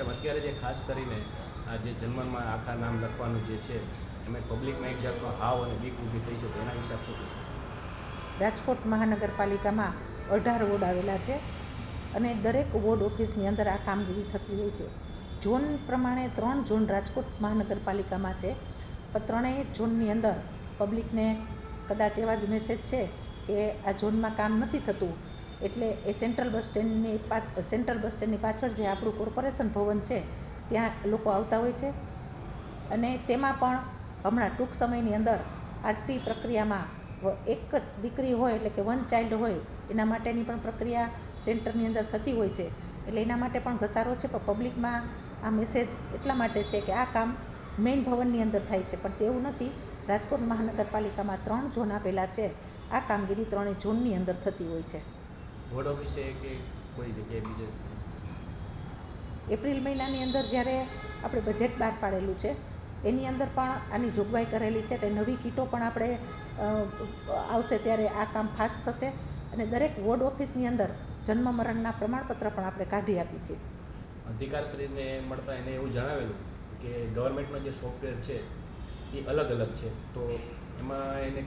Madam અત્યારે જે ખાસ કરીને આ જે જન્મમાં આખા નામ લખવાનું જે છે, એમાં પબ્લિકમાં એક જાતનો હાવ અને બીક ઊભી થઈ છે, તો એના હિસાબ શું રાજકોટ મહાનગરપાલિકામાં અઢાર વોર્ડ આવેલા છે અને દરેક વોર્ડ ઓફિસની અંદર આ કામગીરી થતી હોય છે. ઝોન પ્રમાણે ત્રણ ઝોન રાજકોટ મહાનગરપાલિકામાં છે, પણ ત્રણેય ઝોનની અંદર પબ્લિકને કદાચ એવા જ મેસેજ છે કે આ ઝોનમાં કામ નથી થતું. એટલે એ સેન્ટ્રલ બસ સ્ટેન્ડની સેન્ટ્રલ બસ સ્ટેન્ડની પાછળ જે આપણું કોર્પોરેશન ભવન છે, ત્યાં લોકો આવતા હોય છે. અને તેમાં પણ હમણાં ટૂંક સમયની અંદર આટલી પ્રક્રિયામાં એક જ દીકરી હોય એટલે કે વન ચાઇલ્ડ હોય, એના માટેની પણ પ્રક્રિયા સેન્ટરની અંદર થતી હોય છે. એટલે એના માટે પણ ઘસારો છે, પણ પબ્લિકમાં આ મેસેજ એટલા માટે છે કે આ કામ મેઇન ભવનની અંદર થાય છે. પણ તેવું નથી. રાજકોટ મહાનગરપાલિકામાં ત્રણ ઝોન આપેલા છે. આ કામગીરી ત્રણેય ઝોનની અંદર થતી હોય છે. વોર્ડ ઓફિસે કે કોઈ જગ્યાએ બીજે? એપ્રિલ મહિનાની અંદર જ્યારે આપણે બજેટ બહાર પાડેલું છે એની અંદર પણ આની જોગવાઈ કરેલી છે એટલે નવી કીટો પણ આપણે આવશે ત્યારે આ કામ ફાસ્ટ થશે અને દરેક વોર્ડ ઓફિસની અંદર જન્મ મરણના પ્રમાણપત્ર પણ આપણે કાઢી આપી છીએ. અધિકારશ્રીને મળતા એને એવું જણાવેલું કે ગવર્મેન્ટનો જે સોફ્ટવેર છે એ અલગ અલગ છે. તો એમાં એને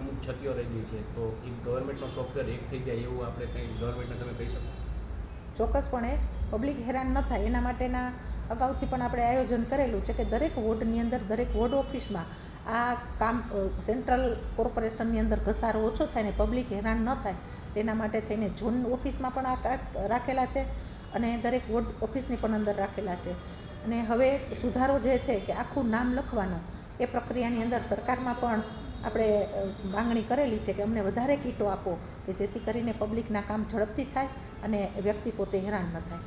અમુક ક્ષતિઓ રહી ગઈ છે. તો એ ગવર્મેન્ટનો સોફ્ટવેર એક થઈ જાય એવું આપણે કંઈ ગવર્મેન્ટને તમે કહી શકો? ચોક્કસપણે પબ્લિક હેરાન ન થાય. એના માટેના અગાઉથી પણ આપણે આયોજન કરેલું છે કે દરેક વોર્ડની અંદર, દરેક વોર્ડ ઓફિસમાં આ કામ સેન્ટ્રલ કોર્પોરેશનની અંદર ઘસારો ઓછો થાય ને પબ્લિક હેરાન ન થાય, તેના માટે થઈને ઝોન ઓફિસમાં પણ આ રાખેલા છે અને દરેક વોર્ડ ઓફિસની પણ અંદર રાખેલા છે. અને હવે સુધારો જે છે કે આખું નામ લખવાનું, એ પ્રક્રિયાની અંદર સરકારમાં પણ આપણે માંગણી કરેલી છે કે અમને વધારે કીટો આપો કે જેથી કરીને પબ્લિકના કામ ઝડપથી થાય અને વ્યક્તિ પોતે હેરાન ન થાય.